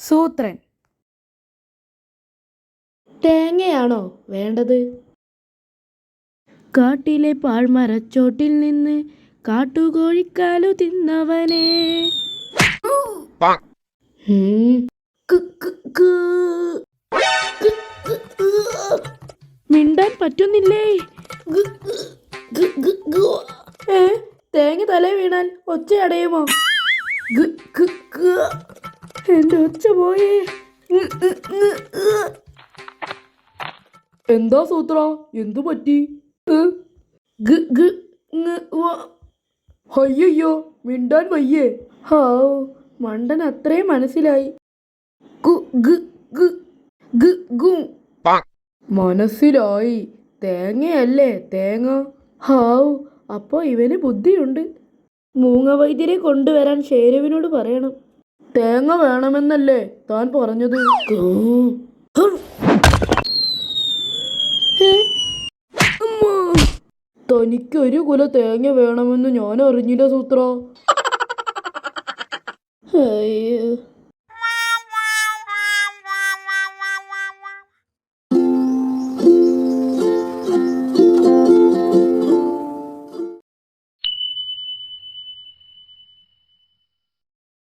സൂത്രൻ തേങ്ങയാണോ വേണ്ടത് കാട്ടിലെ പാഴ്മരച്ചോട്ടിൽ നിന്ന് കാട്ടുകോഴിക്കാലു തിന്നവനെ. മിണ്ടാൻ പറ്റുന്നില്ലേ ഗു, ഗു, ഗു, ഗു. ഏ തേങ്ങ തല വീണാൽ ഒച്ചയടയുമോ ഗു, ഗു, ഗു. എന്റെ ഒച്ച പോയേ. എന്താ സൂത്ര? എന്തു പറ്റി? അയ്യോ മിണ്ടാൻ വയ്യേ. ഹാ മണ്ടൻ അത്രയും മനസ്സിലായി. ഗു, ഗു, ഗു, ഗു, ഗു. മനസ്സിലായി. തേങ്ങയല്ലേ തേങ്ങ. ഹാവ് അപ്പോ ഇവന് ബുദ്ധിയുണ്ട്. മൂങ്ങ വൈദ്യരെ കൊണ്ടുവരാൻ ഷേരുവിനോട് പറയണം. തേങ്ങ വേണമെന്നല്ലേ താൻ പറഞ്ഞത്? തനിക്കൊരു കുല തേങ്ങ വേണമെന്ന് ഞാൻ അറിഞ്ഞില്ല സൂത്ര. അയ്യോ